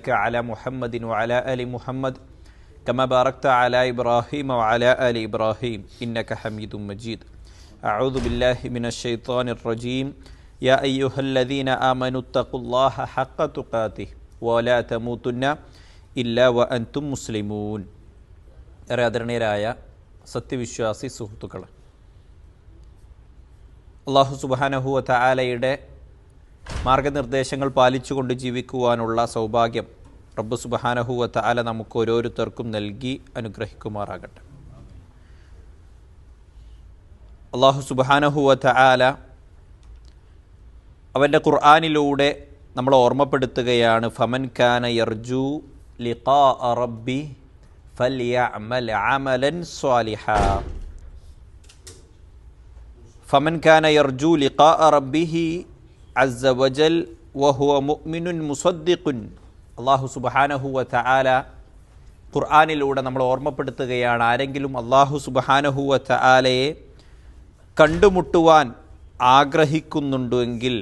وبارك على محمد وعلى آل محمد كما باركت على إبراهيم وعلى آل إبراهيم إنك حميد مجيد أعوذ بالله من الشيطان الرجيم يا أيها الذين آمنوا اتقوا الله حق تقاته ولا تموتن إلا وأنتم مسلمون ഏറെ ആദരണീയരായ സത്യവിശ്വാസി സുഹൃത്തുക്കളെ അള്ളാഹു സുബാനഹുവ താലയുടെ മാർഗനിർദ്ദേശങ്ങൾ പാലിച്ചുകൊണ്ട് ജീവിക്കുവാനുള്ള സൗഭാഗ്യം റബ്ബു സുബാനഹുവ താല നമുക്ക് ഓരോരുത്തർക്കും നൽകി അനുഗ്രഹിക്കുമാറാകട്ടെ. അള്ളാഹു സുബാനഹുവ താല അവന്റെ ഖുർആാനിലൂടെ നമ്മൾ ഓർമ്മപ്പെടുത്തുകയാണ് ഫമൻ ഖാന യർജു ലിഖാ റബ്ബി അമലൻ സ്വാലിഹ. ഫമൻ ഖാന യർജു ലിഖാ റബ്ബിഹി അസ്സ വജൽ വഹുവ മുഅ്മിനുൻ മുസദ്ദിഖുൻ അള്ളാഹു വ തആല ഖുർആനിലൂടെ നമ്മൾ ഓർമ്മപ്പെടുത്തുകയാണ്. ആരെങ്കിലും അള്ളാഹു വ തആലയെ കണ്ടുമുട്ടുവാൻ ആഗ്രഹിക്കുന്നുണ്ടെങ്കിൽ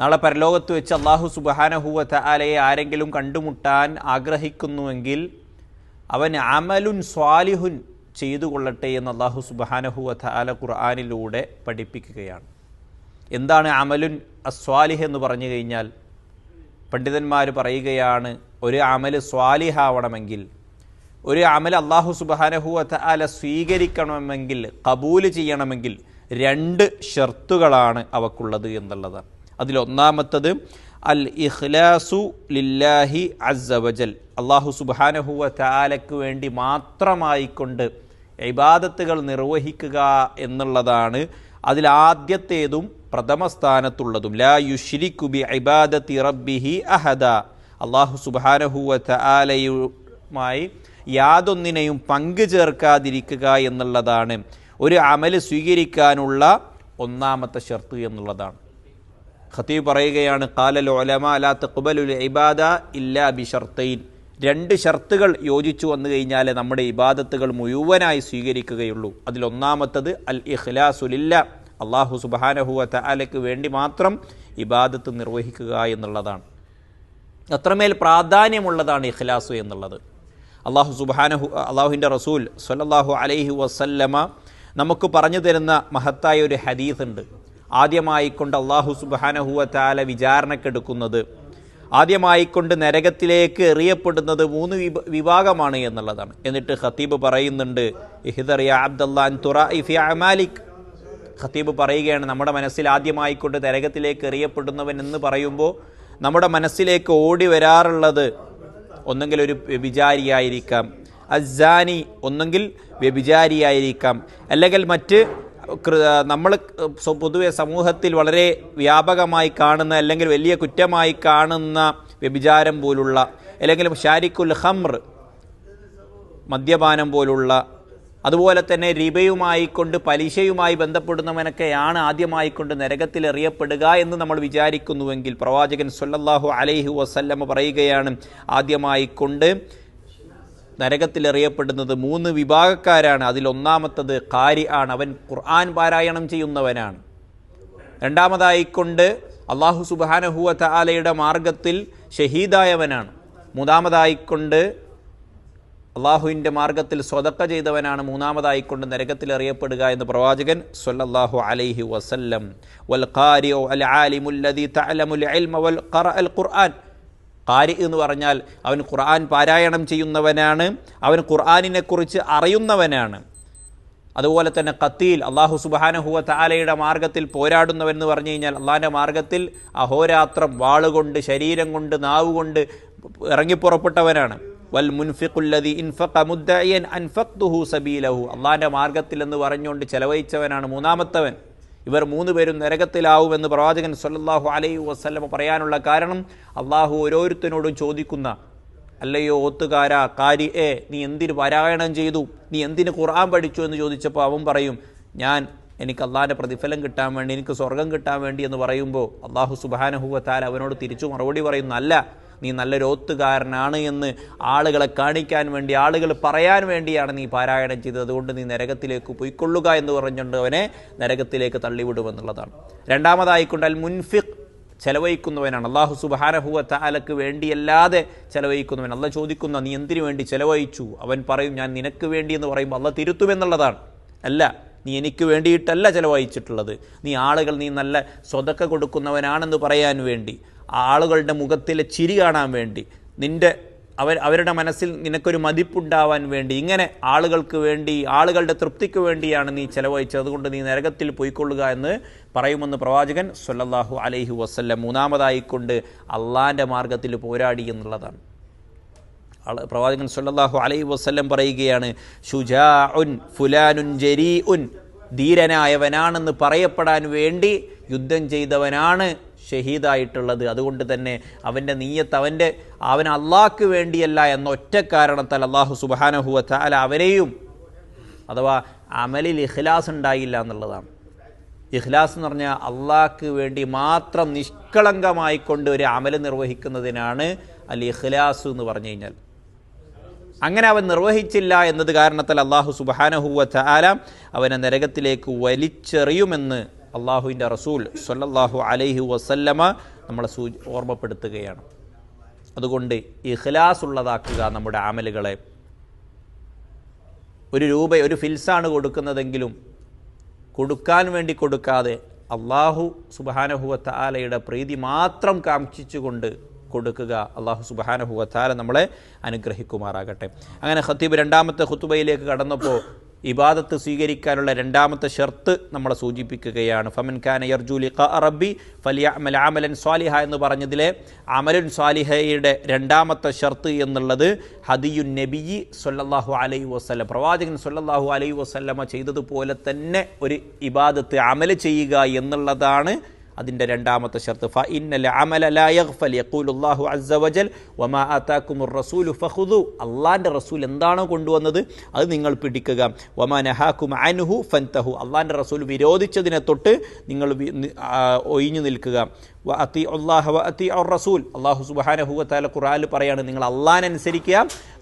നാളെ പരലോകത്ത് വെച്ച് അള്ളാഹു സുബഹാനഹുവ തആലയെ ആരെങ്കിലും കണ്ടുമുട്ടാൻ ആഗ്രഹിക്കുന്നുവെങ്കിൽ അവൻ അമലുൻ സ്വാലിഹുൻ ചെയ്തു കൊള്ളട്ടെ എന്ന് അള്ളാഹു സുബഹാനഹുവ തആല ഖുർആാനിലൂടെ പഠിപ്പിക്കുകയാണ്. എന്താണ് അമലുൻ അസ്വാലിഹ് എന്ന് പറഞ്ഞു കഴിഞ്ഞാൽ പണ്ഡിതന്മാർ പറയുകയാണ് ഒരു അമൽ സ്വാലിഹാവണമെങ്കിൽ ഒരു അമൽ അള്ളാഹു സുബഹാനഹുവ തആല സ്വീകരിക്കണമെങ്കിൽ കബൂൽ ചെയ്യണമെങ്കിൽ രണ്ട് ഷർത്തുകളാണ് അവക്കുള്ളത് എന്നുള്ളതാണ്. അതിലൊന്നാമത്തത് അൽ ഇഖ്ലാസു ലില്ലാഹി അസവജൽ അള്ളാഹു സുബാനഹുവ താലയ്ക്ക് വേണ്ടി മാത്രമായിക്കൊണ്ട് ഇബാദത്തുകൾ നിർവഹിക്കുക എന്നുള്ളതാണ് അതിലാദ്യത്തേതും പ്രഥമ സ്ഥാനത്തുള്ളതും ലാ യുഷിരിക്കുബി ഇബാദത്തി റബ്ബിഹി അഹദ. അള്ളാഹു സുബാനഹുവ ആലയുമായി യാതൊന്നിനെയും പങ്കു ചേർക്കാതിരിക്കുക എന്നുള്ളതാണ്. ഒരു അമൽ സ്വീകരിക്കാനുള്ള ഒന്നാമത്തെ ഷർത്ത് എന്നുള്ളതാണ്. ഖത്തീബ് പറയുകയാണ് കാലൽ ഒലമ അലാ തഖ്ബലുൽ ഇബാദ ഇല്ലാ ബി ഷർത്തൈൻ. രണ്ട് ഷർത്തുകൾ യോജിച്ചു വന്നു കഴിഞ്ഞാൽ നമ്മുടെ ഇബാദത്തുകൾ മുഴുവനായി സ്വീകരിക്കുകയുള്ളൂ. അതിലൊന്നാമത്തത് അൽ ഇഖ്ലാസുലില്ല അള്ളാഹു സുബാനഹുവ തലയ്ക്ക് വേണ്ടി മാത്രം ഇബാദത്ത് നിർവഹിക്കുക എന്നുള്ളതാണ്. അത്രമേൽ പ്രാധാന്യമുള്ളതാണ് ഇഖ്ലാസു എന്നുള്ളത്. അള്ളാഹു സുബാനഹു അള്ളാഹുവിന്റെ റസൂൽ സൊല്ലാഹു അലൈഹി വസല്ലമ നമുക്ക് പറഞ്ഞു തരുന്ന മഹത്തായ ഒരു ഹദീസ് ഉണ്ട്. ആദ്യമായിക്കൊണ്ട് അള്ളാഹു സുബാനഹുവ താല വിചാരണക്കെടുക്കുന്നത് ആദ്യമായിക്കൊണ്ട് നരകത്തിലേക്ക് എറിയപ്പെടുന്നത് മൂന്ന് വിഭ വിഭാഗമാണ് എന്നുള്ളതാണ്. എന്നിട്ട് ഖത്തീബ് പറയുന്നുണ്ട് ഇഹിദറിയ അബ്ദല്ലാൻ തുറഇഫി അമാലിക്. ഖത്തീബ് പറയുകയാണ് നമ്മുടെ മനസ്സിൽ ആദ്യമായിക്കൊണ്ട് തരകത്തിലേക്ക് എറിയപ്പെടുന്നവൻ എന്ന് പറയുമ്പോൾ നമ്മുടെ മനസ്സിലേക്ക് ഓടി വരാറുള്ളത് ഒന്നെങ്കിൽ ഒരു വ്യഭിചാരിയായിരിക്കാം അസാനി ഒന്നെങ്കിൽ വ്യഭിചാരിയായിരിക്കാം അല്ലെങ്കിൽ മറ്റ് നമ്മൾ പൊതുവെ സമൂഹത്തിൽ വളരെ വ്യാപകമായി കാണുന്ന അല്ലെങ്കിൽ വലിയ കുറ്റമായി കാണുന്ന വ്യഭിചാരം പോലുള്ള അല്ലെങ്കിൽ ഷാരിഖുൽ ഹംർ മദ്യപാനം പോലുള്ള അതുപോലെ തന്നെ റിബയുമായിക്കൊണ്ട് പലിശയുമായി ബന്ധപ്പെടുന്നവനൊക്കെയാണ് ആദ്യമായിക്കൊണ്ട് നരകത്തിൽ എറിയപ്പെടുക എന്ന് നമ്മൾ വിചാരിക്കുന്നുവെങ്കിൽ പ്രവാചകൻ സൊല്ലാഹു അലൈഹി വസല്ലമ പറയുകയാണ് ആദ്യമായിക്കൊണ്ട് നരകത്തിലെറിയപ്പെടുന്നത് മൂന്ന് വിഭാഗക്കാരാണ്. അതിലൊന്നാമത്തത് കാരി ആണ്. അവൻ ഖുർആൻ പാരായണം ചെയ്യുന്നവനാണ്. രണ്ടാമതായിക്കൊണ്ട് അള്ളാഹു സുബാനഹുവ താലയുടെ മാർഗത്തിൽ ഷഹീദായവനാണ്. മൂന്നാമതായിക്കൊണ്ട് അള്ളാഹുവിന്റെ മാർഗത്തിൽ സ്വതക്ക ചെയ്തവനാണ് മൂന്നാമതായി കൊണ്ട് നരകത്തിൽ അറിയപ്പെടുക എന്ന് പ്രവാചകൻ സല്ലല്ലാഹു അലൈഹി വസല്ലം. വൽ ഖാരിഉ അൽ ആലിമുല്ലദി തലമുൽ വൽ ഖറഅൽ ഖുർആൻ. കാരി എന്ന് പറഞ്ഞാൽ അവൻ ഖുർആൻ പാരായണം ചെയ്യുന്നവനാണ് അവൻ ഖുർആാനിനെക്കുറിച്ച് അറിയുന്നവനാണ്. അതുപോലെ തന്നെ കത്തിയിൽ അള്ളാഹു സുബാനഹുവ താലയുടെ മാർഗത്തിൽ പോരാടുന്നവൻ എന്ന് പറഞ്ഞു കഴിഞ്ഞാൽ അള്ളാഹിന്റെ മാർഗത്തിൽ അഹോരാത്രം വാളുകൊണ്ട് ശരീരം കൊണ്ട് നാവുകൊണ്ട് ഇറങ്ങിപ്പുറപ്പെട്ടവനാണ്. വൽ മുൻഫിഖുല്ലതി ഇൻഫഖ മുദ്ദയൻ അൻഫഖ്തുഹു സബീലഹു. അള്ളാഹിന്റെ മാർഗത്തിൽ എന്ന് പറഞ്ഞുകൊണ്ട് ചെലവഴിച്ചവനാണ് മൂന്നാമത്തവൻ. ഇവർ മൂന്ന് പേരും നരകത്തിലാവുമെന്ന് പ്രവാചകൻ സല്ലല്ലാഹു അലൈഹി വസല്ലം പറയാനുള്ള കാരണം അള്ളാഹു ഓരോരുത്തരോടും ചോദിക്കുന്ന അല്ലയോ ഓത്തുകാരാ കാരി എ നീ എന്തിന് പാരായണം ചെയ്തു? നീ എന്തിന് ഖുർആൻ പഠിച്ചു? എന്ന് ചോദിച്ചപ്പോൾ അവൻ പറയും ഞാൻ എനിക്ക് അള്ളാഹിന്റെ പ്രതിഫലം കിട്ടാൻ വേണ്ടി എനിക്ക് സ്വർഗം കിട്ടാൻ വേണ്ടി എന്ന് പറയുമ്പോൾ അള്ളാഹു സുബാനഹുവത്താൽ അവനോട് തിരിച്ചു മറുപടി പറയുന്നു അല്ല നീ നല്ലൊരു ഓത്തുകാരനാണ് എന്ന് ആളുകളെ കാണിക്കാൻ വേണ്ടി ആളുകൾ പറയാൻ വേണ്ടിയാണ് നീ പാരായണം ചെയ്തത്. അതുകൊണ്ട് നീ നരകത്തിലേക്ക് പോയിക്കൊള്ളുക എന്ന് പറഞ്ഞുകൊണ്ട് അവനെ നരകത്തിലേക്ക് തള്ളിവിടുമെന്നുള്ളതാണ്. രണ്ടാമതായിക്കൊണ്ട് അൽ മുൻഫിഖ് ചെലവഴിക്കുന്നവനാണ് അള്ളാഹു സുബാനഹുവ താലക്ക് വേണ്ടിയല്ലാതെ ചെലവഴിക്കുന്നവൻ. അല്ല ചോദിക്കുന്ന നീ എന്തിനു വേണ്ടി ചെലവഴിച്ചു? അവൻ പറയും ഞാൻ നിനക്ക് വേണ്ടി എന്ന് പറയുമ്പോൾ അല്ല തിരുത്തുമെന്നുള്ളതാണ്. അല്ല നീ എനിക്ക് വേണ്ടിയിട്ടല്ല ചിലവഴിച്ചിട്ടുള്ളത്. നീ ആളുകൾ നീ നല്ല സ്വതക്ക കൊടുക്കുന്നവനാണെന്ന് പറയാൻ വേണ്ടി. ആളുകളുടെ മുഖത്തിലെ ചിരി കാണാൻ വേണ്ടി നിന്റെ അവർ അവരുടെ മനസ്സിൽ നിനക്കൊരു മതിപ്പുണ്ടാവാൻ വേണ്ടി ഇങ്ങനെ ആളുകൾക്ക് വേണ്ടി ആളുകളുടെ തൃപ്തിക്ക് വേണ്ടിയാണ് നീ ചെലവഴിച്ചത്. അതുകൊണ്ട് നീ നരകത്തിൽ പോയിക്കൊള്ളുക എന്ന് പറയുമെന്ന് പ്രവാചകൻ സൊല്ലാഹു അലൈഹി വസല്ലം മൂന്നാമതായിക്കൊണ്ട് അള്ളാന്റെ മാർഗത്തിൽ പോരാടി എന്നുള്ളതാണ്. പ്രവാചകൻ സൊല്ലാഹു അലൈഹി വസ്ല്ലം പറയുകയാണ് ഷുജാ ഉൻ ഫുലാനുൻ ജരീ ഉൻ ധീരനായവനാണെന്ന് പറയപ്പെടാൻ വേണ്ടി യുദ്ധം ചെയ്തവനാണ് ഷഹീദായിട്ടുള്ളത്. അതുകൊണ്ട് തന്നെ അവന്റെ നീയത്ത് അവന്റെ അവൻ അള്ളാഹ്ക്ക് വേണ്ടിയല്ല എന്ന ഒറ്റ കാരണത്താൽ അള്ളാഹു സുബാനഹുവ താല അവനെയും അഥവാ അമലിൽ ഇഖ്ലാസ് ഉണ്ടായില്ല എന്നുള്ളതാണ്. ഇഖ്ലാസ് എന്ന് പറഞ്ഞാൽ അള്ളാഹ്ക്ക് വേണ്ടി മാത്രം നിഷ്കളങ്കമായിക്കൊണ്ട് ഒരു അമൽ നിർവഹിക്കുന്നതിനാണ് അൽ ഇഖ്ലാസ് എന്ന് പറഞ്ഞു കഴിഞ്ഞാൽ. അങ്ങനെ അവൻ നിർവഹിച്ചില്ല എന്നത് കാരണത്താൽ അള്ളാഹു സുബാനഹുവ താല അവനെ നരകത്തിലേക്ക് വലിച്ചെറിയുമെന്ന് അള്ളാഹുവിന്റെ റസൂൽ സൊല്ലാഹു അലൈഹി വസല്ലമ നമ്മളെ സൂ ഓർമ്മപ്പെടുത്തുകയാണ്. അതുകൊണ്ട് ഇഖ്ലാസ് ഉള്ളതാക്കുക നമ്മുടെ ആമലുകളെ ഒരു രൂപ ഒരു ഫിൽസാണ് കൊടുക്കുന്നതെങ്കിലും കൊടുക്കാൻ വേണ്ടി കൊടുക്കാതെ അള്ളാഹു സുബാനഹുവത്താലയുടെ പ്രീതി മാത്രം കാംക്ഷിച്ചുകൊണ്ട് കൊടുക്കുക അള്ളാഹു സുബാനഹുവത്താല നമ്മളെ അനുഗ്രഹിക്കുമാറാകട്ടെ. അങ്ങനെ ഖത്തീബ് രണ്ടാമത്തെ ഖുത്തുബയിലേക്ക് കടന്നപ്പോൾ ഇബാദത്ത് സ്വീകരിക്കാനുള്ള രണ്ടാമത്തെ ഷർത്ത് നമ്മളെ സൂചിപ്പിക്കുകയാണ്. ഫമൻ ഖാൻ യർജു ലിഖ റബ്ബി ഫലിയഅമൽ ആമലൻ സ്വാലിഹ എന്ന് പറഞ്ഞതിലെ അമലുൻ സ്വാലിഹയുടെ രണ്ടാമത്തെ ഷർത്ത് എന്നുള്ളത് ഹദിയുൻ നബിയി സൊല്ലാഹു അലൈ വസ്ലം പ്രവാചകൻ സൊല്ലാഹു അലൈ വസല്ലമ ചെയ്തതുപോലെ തന്നെ ഒരു ഇബാദത്ത് അമൽ ചെയ്യുക എന്നുള്ളതാണ് അതിന്റെ രണ്ടാമത്തെ ഷർത്ത് ഫ ഇന്നൽ അമല ലാ യഗ്ഫൽ യഖൂലുല്ലാഹു അസ്സ വജൽ വമാ ആതാക്കുമുർ റസൂലു ഫഹുദു അള്ളാന്റെ റസൂൽ എന്താണോ കൊണ്ടുവന്നത് അത് നിങ്ങൾ പിടിക്കുക. വമാ നഹാക്കും അൻഹു ഫൻതഹു അള്ളാന്റെ റസൂൽ വിരോധിച്ചതിനെ തൊട്ട് നിങ്ങൾ ഒഴിഞ്ഞു നിൽക്കുക. വ അത്തി അള്ളാഹ വ അത്തി ഔർ റസൂൽ അള്ളാഹു സുബാനഹു താല ഖുറാനിൽ പറയാണ് നിങ്ങൾ അള്ളാൻ അനുസരിക്കുക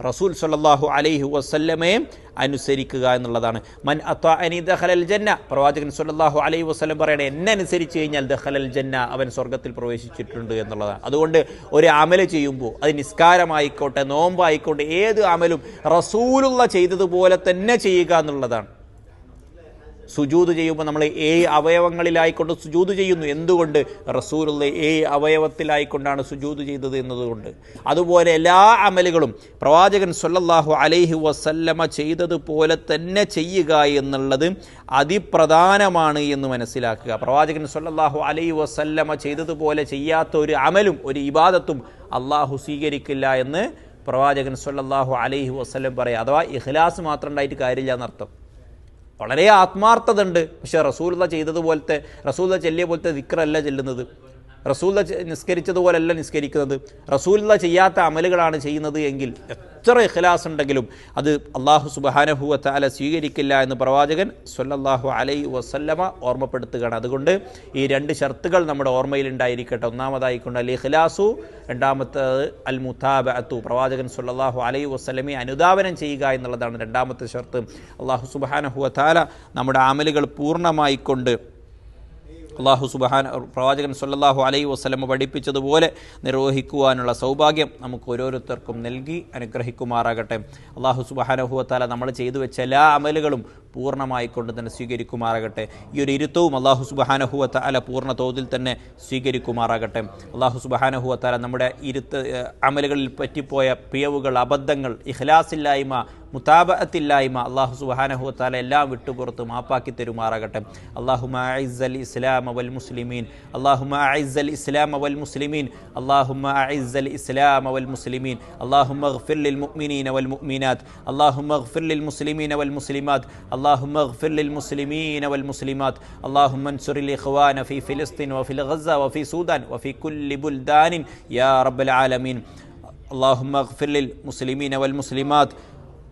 റസൂൽ സല്ലല്ലാഹു അലൈഹി വസല്ലമയെ അനുസരിക്കുക എന്നുള്ളതാണ്. മൻ അനി ദഹലൽ ജന്ന പ്രവാചകൻ സുല്ലാഹു അലൈഹി വസ്ലം പറയണേ എന്നെ അനുസരിച്ച് കഴിഞ്ഞാൽ ദഹലൽ ജന്ന അവൻ സ്വർഗത്തിൽ പ്രവേശിച്ചിട്ടുണ്ട് എന്നുള്ളതാണ്. അതുകൊണ്ട് ഒരു അമൽ ചെയ്യുമ്പോൾ അത് നിസ്കാരമായിക്കോട്ടെ നോമ്പായിക്കോട്ടെ ഏത് അമലും റസൂലുള്ള ചെയ്തതുപോലെ തന്നെ ചെയ്യുക എന്നുള്ളതാണ്. സുജൂത് ചെയ്യുമ്പോൾ നമ്മൾ ഏഴ് അവയവങ്ങളിലായിക്കൊണ്ട് സുജൂത് ചെയ്യുന്നു. എന്തുകൊണ്ട്? റസൂലുള്ള ഏഴ് അവയവത്തിലായിക്കൊണ്ടാണ് സുജൂത് ചെയ്തത് എന്നതുകൊണ്ട്. അതുപോലെ എല്ലാ അമലുകളും പ്രവാചകൻ സല്ലല്ലാഹു അലൈഹി വസല്ലമ ചെയ്തതുപോലെ തന്നെ ചെയ്യുക എന്നുള്ളത് അതിപ്രധാനമാണ് എന്ന് മനസ്സിലാക്കുക. പ്രവാചകൻ സല്ലല്ലാഹു അലൈഹി വസല്ലമ ചെയ്തതുപോലെ ചെയ്യാത്ത ഒരു അമലും ഒരു ഇബാദത്തും അള്ളാഹു സ്വീകരിക്കില്ല എന്ന് പ്രവാചകൻ സല്ലല്ലാഹു അലൈഹി വസല്ലം പറയുക അഥവാ ഇഖ്ലാസ് മാത്രം ഉണ്ടായിട്ട് കാര്യമില്ല എന്നർത്ഥം. വളരെ ആത്മാർത്ഥത ഉണ്ട് പക്ഷെ റസൂല ചെയ്തതുപോലത്തെ റസൂല ചെല്ലിയ പോലത്തെ ദിക്റല്ല ചെല്ലുന്നത്. റസൂല നിസ്കരിച്ചതുപോലല്ല നിസ്കരിക്കുന്നത്. റസൂല ചെയ്യാത്ത അമലുകളാണ് ചെയ്യുന്നത് എങ്കിൽ എത്ര ഇഖ്ലാസ് ഉണ്ടെങ്കിലും അത് അള്ളാഹു സുബാനഹുവ സ്വീകരിക്കില്ല എന്ന് പ്രവാചകൻ സൊല്ലാഹു അലൈ വസല്ലമ ഓർമ്മപ്പെടുത്തുകയാണ്. അതുകൊണ്ട് ഈ രണ്ട് ഷർത്തുകൾ നമ്മുടെ ഓർമ്മയിൽ ഉണ്ടായിരിക്കട്ടെ. ഒന്നാമതായിക്കൊണ്ട് അൽ ഇഖ്ലാസു രണ്ടാമത്തേത് അൽ മുതാബഅത്തു പ്രവാചകൻ സൊല്ലാഹു അലൈ വസല്ലമയെ അനുദാപനം ചെയ്യുക എന്നുള്ളതാണ് രണ്ടാമത്തെ ഷർത്ത്. അള്ളാഹു സുബാനഹുവ താല നമ്മുടെ അമലുകൾ പൂർണമായിക്കൊണ്ട് അള്ളാഹു സുബഹാൻ പ്രവാചകൻ സല്ലാഹു അലൈ വസ്ലമ പഠിപ്പിച്ചതുപോലെ നിർവഹിക്കുവാനുള്ള സൗഭാഗ്യം നമുക്ക് ഓരോരുത്തർക്കും നൽകി അനുഗ്രഹിക്കുമാറാകട്ടെ. അള്ളാഹു സുബഹാനഹുവത്താല നമ്മൾ ചെയ്തു വെച്ച എല്ലാ അമലുകളും പൂർണമായി കൊണ്ട് തന്നെ സ്വീകരിക്കുമാറാകട്ടെ. ഈ ഒരു ഇരുത്തവും അള്ളാഹു സുബാനഹുവ അല പൂർണ തോതിൽ തന്നെ സ്വീകരിക്കുമാറാകട്ടെ. അള്ളാഹു സുബാനഹുവ തല നമ്മുടെ ഇരുത്ത് അമലുകളിൽ പറ്റിപ്പോയ പിയവുകൾ അബദ്ധങ്ങൾ ഇഖ്ലാസില്ലായ്മ മുതാബത്തില്ലായ്മ അള്ളാഹു സുബാനഹു എല്ലാം വിട്ടുപുറത്ത് മാപ്പാക്കി തരുമാറാകട്ടെ. അള്ളാഹുമൽ ഇസ്ലാം അവൽ മുസ്ലിമീൻ അള്ളാഹുമൽ ഇസ്ലാം അവൽ മുസ്ലിമീൻ അള്ളാഹുമൽ ഇസ്ലാം അവൽ മുസ്ലിമീൻ അള്ളാഹുമ ലിൽ മുഅ്മിനീൻ അവൽ മുഅ്മിനാത്ത് അള്ളാഹുമ ലിൽ മുസ്ലിമീൻ അവൽ മുസ്ലിമാത്ത് اللهم اغفر للمسلمين والمسلمات. اللهم انصر الإخوان في فلسطين وفي غزة وفي سودان وفي كل بلدان. يا رب العالمين. اللهم اغفر للمسلمين والمسلمات.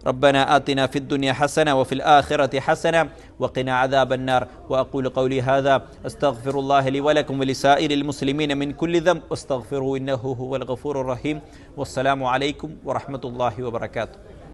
ربنا آتنا في الدنيا حسنة وفي الآخرة حسنة وقنا عذاب النار. وأقول قولي هذا أستغفر الله لي ولكم ولسائر المسلمين من كل ذنب. واستغفروه إنه هو الغفور الرحيم. والسلام عليكم ورحمة الله وبركاته.